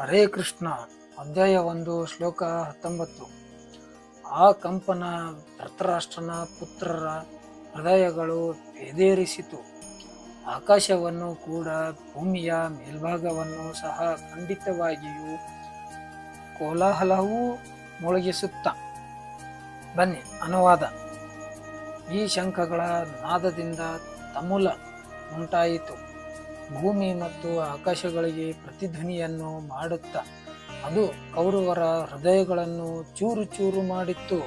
ಹರೇ ಕೃಷ್ಣ, ಅಧ್ಯಾಯ ಒಂದು, ಶ್ಲೋಕ ಹತ್ತೊಂಬತ್ತು. ಆ ಕಂಪನ ಧೃತರಾಷ್ಟ್ರನ ಪುತ್ರರ ಹೃದಯಗಳು ಬೇದೇರಿಸಿತು ಆಕಾಶವನ್ನು ಕೂಡ ಭೂಮಿಯ ಮೇಲ್ಭಾಗವನ್ನು ಸಹ ಖಂಡಿತವಾಗಿಯೂ ಕೋಲಾಹಲವೂ ಮೊಳಗಿಸುತ್ತ. ಬನ್ನಿ, ಅನುವಾದ. ಈ ಶಂಖಗಳ ನಾದದಿಂದ ತಮುಲ ಉಂಟಾಯಿತು. ಭೂಮಿ ಮತ್ತು ಆಕಾಶಗಳಿಗೆ ಪ್ರತಿಧ್ವನಿಯನ್ನು ಮಾಡುತ್ತಾ ಅದು ಕೌರವರ ಹೃದಯಗಳನ್ನು ಚೂರು ಚೂರು ಮಾಡಿತ್ತು.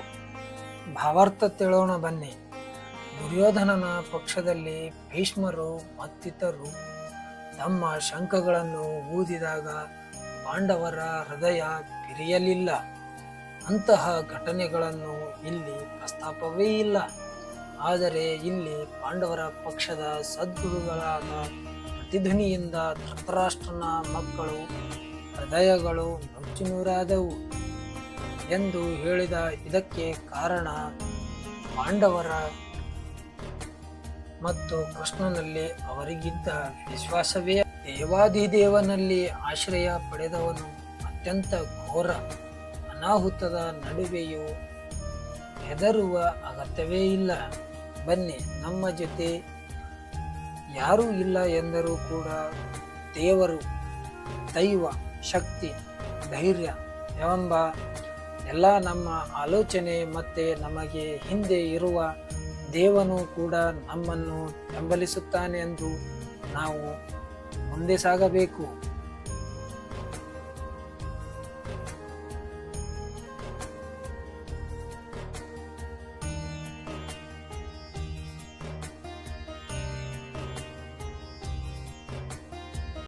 ಭಾವಾರ್ಥ ತಿಳೋಣ ಬನ್ನಿ. ದುರ್ಯೋಧನನ ಪಕ್ಷದಲ್ಲಿ ಭೀಷ್ಮರು ಮತ್ತಿತರು ತಮ್ಮ ಶಂಖಗಳನ್ನು ಊದಿದಾಗ ಪಾಂಡವರ ಹೃದಯ ಬಿರಿಯಲಿಲ್ಲ. ಅಂತಹ ಘಟನೆಗಳನ್ನು ಇಲ್ಲಿ ಪ್ರಸ್ತಾಪವೇ ಇಲ್ಲ. ಆದರೆ ಇಲ್ಲಿ ಪಾಂಡವರ ಪಕ್ಷದ ಸದ್ಗುರುಗಳಾದ ಪ್ರತಿಧ್ವನಿಯಿಂದ ಧೃತರಾಷ್ಟ್ರನ ಮಕ್ಕಳು, ಹೃದಯಗಳು ನುಚ್ಚುನೂರಾದವು ಎಂದು ಹೇಳಿದ ಇದಕ್ಕೆ ಕಾರಣ ಪಾಂಡವರ ಮತ್ತು ಕೃಷ್ಣನಲ್ಲಿ ಅವರಿಗಿದ್ದ ವಿಶ್ವಾಸವೇ. ದೇವಾದಿದೇವನಲ್ಲಿ ಆಶ್ರಯ ಪಡೆದವನು ಅತ್ಯಂತ ಘೋರ, ಅನಾಹುತದ ನಡುವೆಯೂ ಹೆದರುವ ಅಗತ್ಯವೇ ಇಲ್ಲ. ಬನ್ನಿ, ನಮ್ಮ ಜೊತೆ ಯಾರೂ ಇಲ್ಲ ಎಂದರೂ ಕೂಡ ದೇವರು, ದೈವ, ಶಕ್ತಿ, ಧೈರ್ಯ ಎಂಬ ಎಲ್ಲ ನಮ್ಮ ಆಲೋಚನೆ ಮತ್ತೆ ನಮಗೆ ಹಿಂದೆ ಇರುವ ದೇವನು ಕೂಡ ನಮ್ಮನ್ನು ಬೆಂಬಲಿಸುತ್ತಾನೆ ಎಂದು ನಾವು ಮುಂದೆ ಸಾಗಬೇಕು.